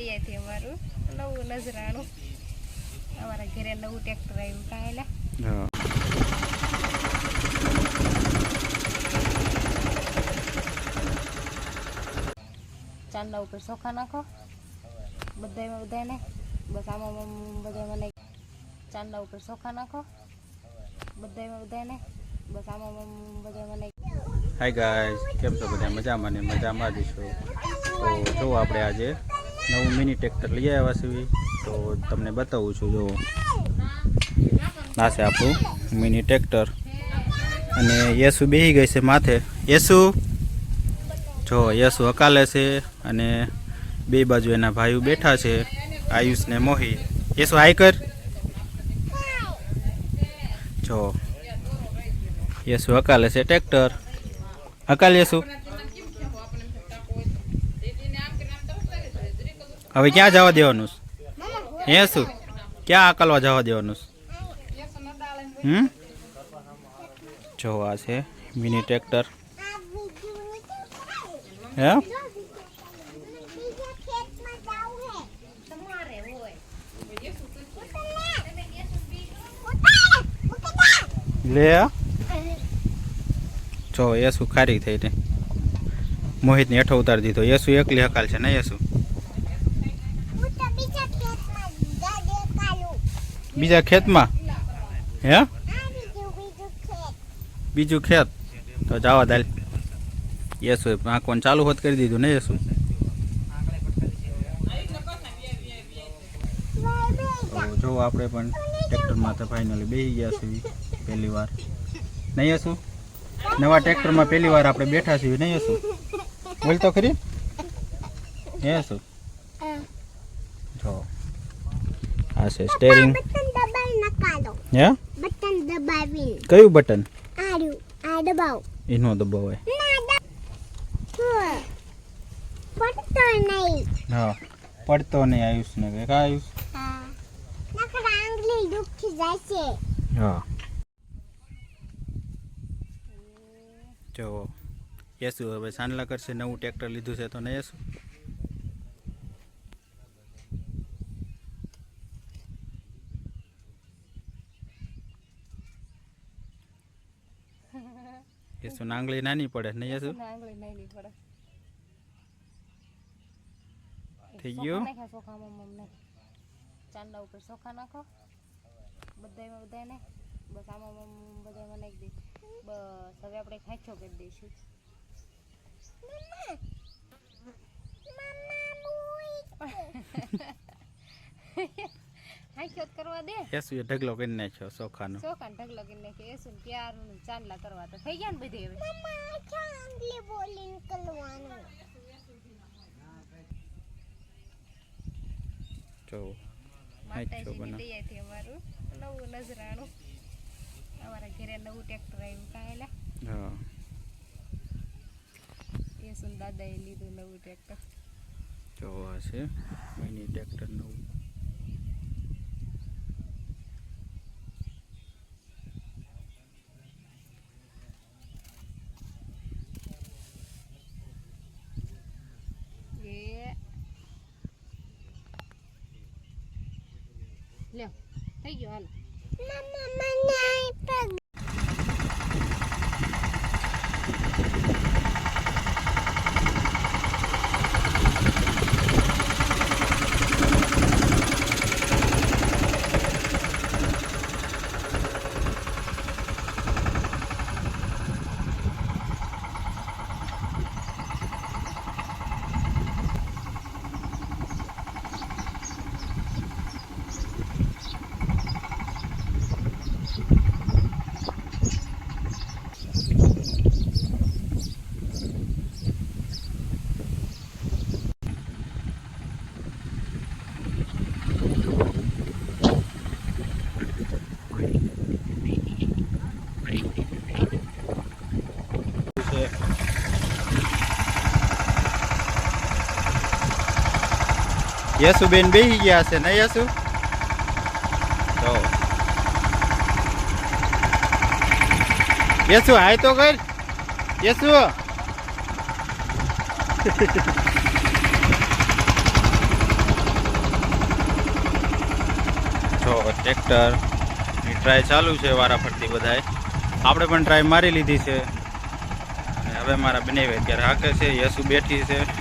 દયાથી અમારું. નવું નજરાણું. અમારા ઘરે નવું ટ્રેક્ટર આવ્યું કાંઈ ચાંદા ઉપર ચોખા નાખો. બધામાં બધાને બસ આમાં બધા મને ચાંદા ઉપર ચોખા નાખો. બધામાં બધાને બસ આમાં બધા મને હાય ગાય કેમ છો બધા? મજામાં ને મજામાં જ છો? તો જો આપણે આજે નવું મિની ટ્રેક્ટર લઈ આવ્યા છીએ તો તમને બતાવું છું જો આ આપણું મિની ટ્રેક્ટર અને યેસુ બેસી ગઈ છે માથે. યેસુ? જો, યેસુ હકાલે છે અને બે બાજુ એના ભાઈઓ બેઠા છે, આયુષ ને મોહી. યેસુ આય કર. જો, યેસુ હકાલે છે ટ્રેક્ટર હકાલ યેસુ. હવે ક્યાં જવા દેવાનું? છે? હે શું? ક્યાં અકલવા જવા દેવાનું? છે? હમ? જો આ છે, મિની ટ્રેક્ટર. હે? લે જો, યેસુ ખારી થઈ ને મોહિતને હેઠો ઉતારી દીધો. યેસુ એકલી હકાલ છે ને, યેસુ? બીજા ખેતમાં? હે? બીજું ખેત? તો જવા દાલ. યેસુ આંખોને ચાલુ હોત કરી દીધું, ને યસુ? જો આપણે પણ ટ્રેક્ટરમાં તો ફાઇનલી બેસી ગયા છીએ, પહેલી વાર. નહીં હશું નવા ટ્રેક્ટરમાં પહેલી વાર આપણે બેઠા છીએ નહીં હશું બોલ તો ખરી. હે હશું જો. આ છે સ્ટેરિંગ હે? બટન દબાવી કયું બટન? આડું આ દબાવો એનો દબાવે પડતો નહીં. હા પડતો નહીં આયુષ ને કે કા હા. નકર આંગળી દુખી જશે. હા. જો યસુ હવે સાંડલા કરશે નવું ટ્રેક્ટર લીધું છે તો ને યેસુ? યેસુ નાંગળી નાની પડે નહીં યેસુ આંગળી નહીં નહીં પડે થઈ ગયો સોખા નાખ્યા ચોખામાં મમ નાખ ચાંદા ઉપર ચોખા નાખો બધામાં બધાને બસ આમાં આમ બધામાં નાખી દઈ બસ હવે આપણે ખાંચો કરી દઈશું. મમ્મા! જ કરવા દે? યેસુ એ ઢગલો કરી નાખ્યો સોખાનો ચોખાને ઢગલો કરી નાખી એસું ક્યારનું ચાંદલા કરવા તો થઈ ગયા ને બધી હવે? આંગળી બોલી નીકળવાનું જો માતાજીની બના. દયાથી અમારું નવું નજરાણું. અમારા ઘરે નવું ટ્રેક્ટર આવ્યું કાંઈ હા. દાદા દાદાએ લીધું નવું ટ્રેક્ટર. જો આ છે. મિની ટ્રેક્ટર નવું એ લ્યો. થઈ ગયો હાલ. મમ્મા મને યસુબેન બેસી ગયા છે, ને યસુ? તો. યસુ, હાય તો કર. યસુ. જો, ટ્રેક્ટરની ટ્રાય ચાલુ છે વારા વારાફરતી બધાએ આપણે પણ ટ્રાય મારી લીધી છે. હવે મારા બંને અત્યારે હાકે છે, યસુ બેઠી છે.